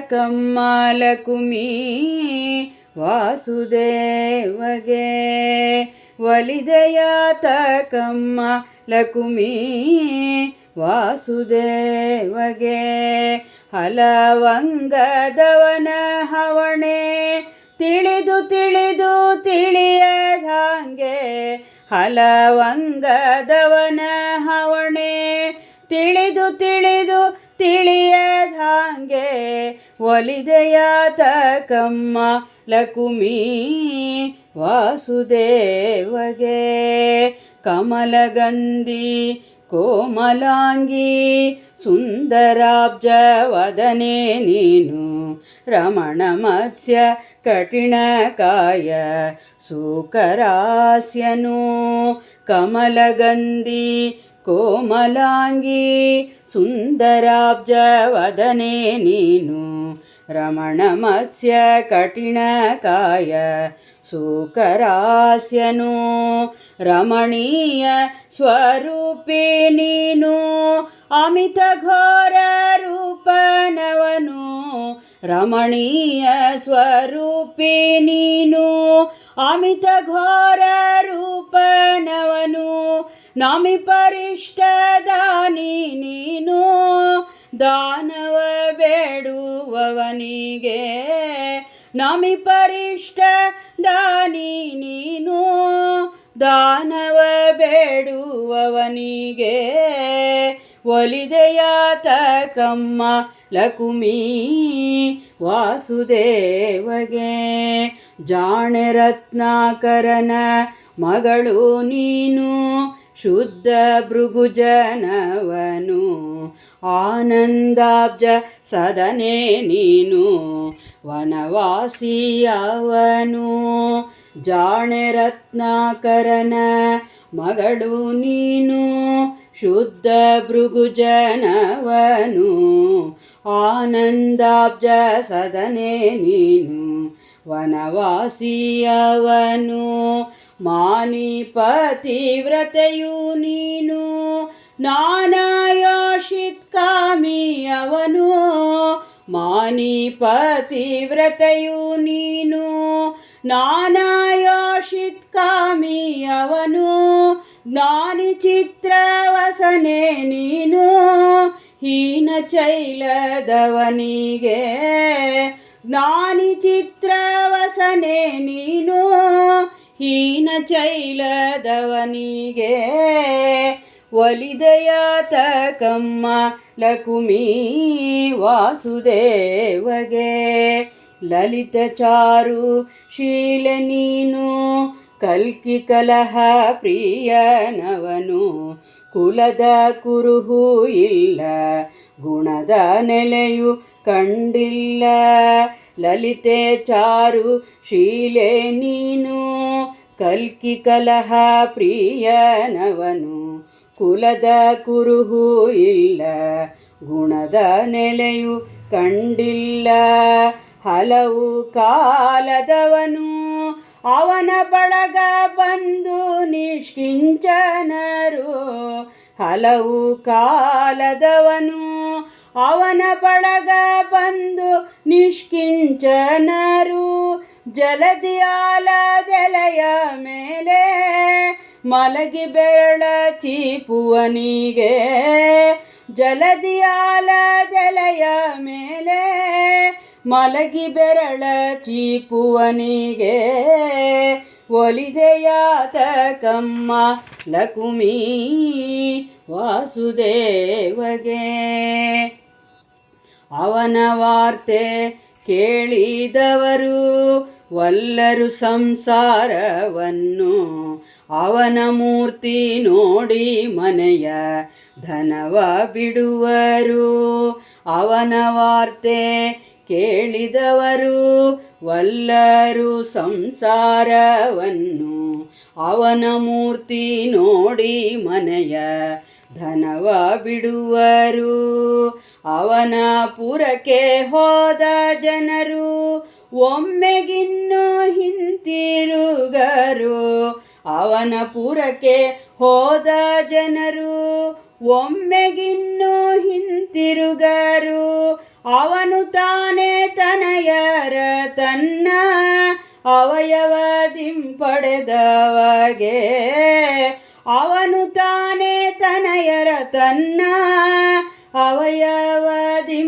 ಕಮ್ಮಾಲಕುಮಿ ವಾಸುದೇವಗೆ. ಒಲಿದಯಾತ ಕಮ್ಮ ಲಕುಮಿ ವಾಸುದೇವಗೆ. ಹಲವಂಗದವನ ಹವಣೆ ತಿಳಿದು ತಿಳಿದು ತಿಳಿಯದಂಗೆ ಹಲವಂಗದವನ ಹವಣೆ ತಿಳಿದು ತಿಳಿದು ತಿಳಿಯದಂಗೆ ಒಲಿದೆಯ ತಕಮ್ಮ ಲಕುಮಿ ವಾಸುದೇವಗೆ. ಕಮಲಗಂಧಿ ಕೋಮಲಾಂಗಿ ಸುಂದರಾಬ್ಜ ವದನೆ ನೀನು. ರಮಣ ಮತ್ಸ್ಯ ಕಠಿಣಕಾಯ ಸೂಕರಾಸ್ಯನು. ಕಮಲಗಂಧಿ ಕೋಮಲಾಂಗಿ ಸುಂದರಾಬ್ಜ ವದನೆ ನೀನು ರಮಣ ಮತ್ಸ್ಯ ಕಠಿಣ ಕಾಯ ಸೂಕರಾಸ್ಯನು ರಮಣೀಯ ಸ್ವರೂಪಿ ನೀನು ಅಮಿತ ಘೋರ ರೂಪನವನು ರಮಣೀಯ ಸ್ವರೂಪಿ ನೀನು ಅಮಿತ ಘೋರ ರೂಪನವನು ನಮಿ ಪರಿಷ್ಟ ದಾನಿ ನೀನು ದಾನವ ಬೇಡುವವನಿಗೆ. ನಮಿ ಪರಿಷ್ಟ ದಾನಿ ನೀನು ದಾನವ ಬೇಡುವವನಿಗೆ. ಒಲಿದೆಯಾತ ಕಮ್ಮ ಲಕುಮಿ ವಾಸುದೇವಗೆ. ಜಾಣೆ ರತ್ನಾಕರನ ಮಗಳು ನೀನು ಶುದ್ಧ ಭೃಗುಜನವನು. ಆನಂದಾಬ್ಜ ಸದನೆ ನೀನು, ವನವಾಸಿಯವನು. ಜಾಣೆ ರತ್ನಾಕರನ ಮಗಳು ನೀನು, ಶುದ್ಧ ಭೃಗುಜನವನು. ಆನಂದಾಬ್ಜ ಸದನೆ ನೀನು, ವನವಾಸಿಯವನು. ಮಾನಿ ಪತಿವ್ರತೆಯು ನೀನು ನಾನಾಯೋಷಿತ್ ಕಾಮಿಯವನು. ಮಾನಿ ಪತಿವ್ರತೆಯು ನೀನು ನಾನಾಯೋಷಿತ್ ಕಾಮಿಯವನು. ಜ್ಞಾನಿ ಚಿತ್ರವಸನೆ ನೀನು ಹೀನ ಚೈಲದವನಿಗೆ ಜ್ಞಾನಿ ಚಿತ್ರವಸನೆ ನೀನು ಹೀನ ಚೈಲದವನಿಗೆ ಒಲಿದಯಾತ ಕಮ್ಮ ಲಕುಮಿ ವಾಸುದೇವಗೆ. ಲಲಿತ ಚಾರು ಶೀಲ ನೀನು ಕಲ್ಕಿ ಕಲಹ ಪ್ರಿಯನವನು. ಕುಲದ ಕುರುಹು ಇಲ್ಲ, ಗುಣದ ನೆಲೆಯು ಕಂಡಿಲ್ಲ. ಲಲಿತೆ ಚಾರು, ಶೀಲೆ ನೀನು, ಕಲ್ಕಿ ಕಲಹ ಪ್ರಿಯನವನು. ಕುಲದ ಕುರುಹು ಇಲ್ಲ, ಗುಣದ ನೆಲೆಯು ಕಂಡಿಲ್ಲ. ಹಲವು ಕಾಲದವನು, ಅವನ ಬಳಗ ಬಂದು ನಿಷ್ಕಿಂಚನರು. ಹಲವು ಕಾಲದವನು ಅವನ ಬಳಗ ಬಂದು ನಿಷ್ಕಿಂಚನರು ಜಲದಿಯಾಲದೆಲೆಯ ಮೇಲೆ ಮಲಗಿ ಬೆರಳ ಚೀಪುವನಿಗೆ ಜಲದಿಯಾಲದೆಲೆಯ ಮೇಲೆ ಮಲಗಿ ಬೆರಳ ಚೀಪುವನಿಗೆ ಒಲಿದೆಯಾತ ಕಮ್ಮ ಲಕುಮಿ ವಾಸುದೇವಗೆ. ಅವನ ವಾರ್ತೆ ಕೇಳಿದವರು ವಲ್ಲರು ಸಂಸಾರವನ್ನು. ಅವನ ಮೂರ್ತಿ ನೋಡಿ ಮನೆಯ ಧನವ ಬಿಡುವರು. ಅವನ ವಾರ್ತೆ ಕೇಳಿದವರು ವಲ್ಲರು ಸಂಸಾರವನ್ನು. ಅವನ ಮೂರ್ತಿ ನೋಡಿ ಮನೆಯ ಧನವ ಬಿಡುವರು. ಅವನ ಪುರಕ್ಕೆ ಹೋದ ಜನರು ಒಮ್ಮೆಗಿನ್ನು ಹಿಂತಿರುಗರು. ಅವನ ಪುರಕ್ಕೆ ಹೋದ ಜನರು ಒಮ್ಮೆಗಿನ್ನು ಹಿಂತಿರುಗರು. ಅವನು ತಾನೇ ತನಯರ ತನ್ನ ಅವಯವ ದಿಂಪಡೆದವಗೆ ಅವಯವದಿಂಪಡೆದವಗೆ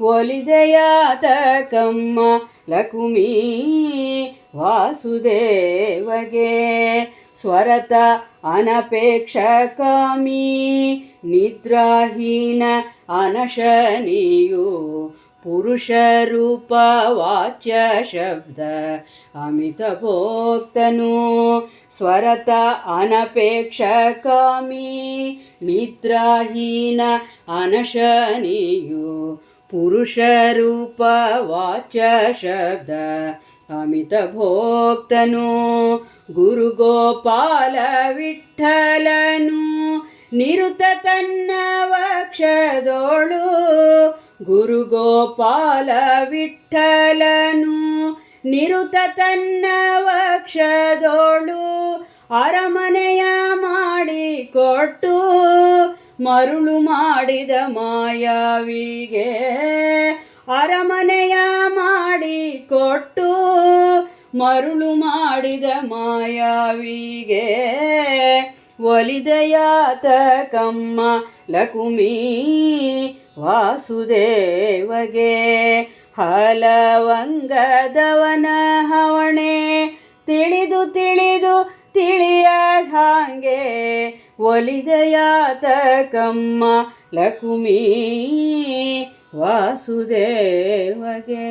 ಒಲಿದೆಯಾತ ಕಮ್ಮ ಲಕುಮಿ ವಾಸುದೇವಗೆ. ಸ್ವರತ ಅನಪೇಕ್ಷ ಕಾಮಿ ನಿದ್ರಾಹೀನ ಅನಶನಿಯು ಪುರುಷ ರೂಪ ವಾಚ್ಯ ಶಬ್ದ. ಅಮಿತ ಭೋಕ್ತನು ಸ್ವರತ ಅನಪೇಕ್ಷ ಕಾಮಿ ನಿದ್ರಾಹೀನ ಅನಶನಿಯು. ಪುರುಷ ರೂಪ ವಾಚ್ಯ ಶಬ್ದ ಅಮಿತ ಗುರು ಗೋಪಾಲ ವಿಠಲನು ನಿರುತ ತನ್ನ ವಕ್ಷದೋಳು ಅರಮನೆಯ ಮಾಡಿ ಕೊಟ್ಟು ಮರುಳು ಮಾಡಿದ ಮಾಯಾವಿಗೆ ಅರಮನೆಯ ಮಾಡಿಕೊಟ್ಟು ಮರುಳು ಮಾಡಿದ ಮಾಯಾವಿಗೆ ಒಲಿದಯಾತ ಕಮ್ಮ ಲಕುಮೀ ವಾಸುದೇವಗೆ ಹಲವಂಗದವನ ಹವಣೆ ತಿಳಿದು ತಿಳಿದು ತಿಳಿಯದ ಹಾಗೆ ಒಲಿದಯಾತ ಕಮ್ಮ ಲಕುಮಿ ವಾಸುದೇವಗೆ.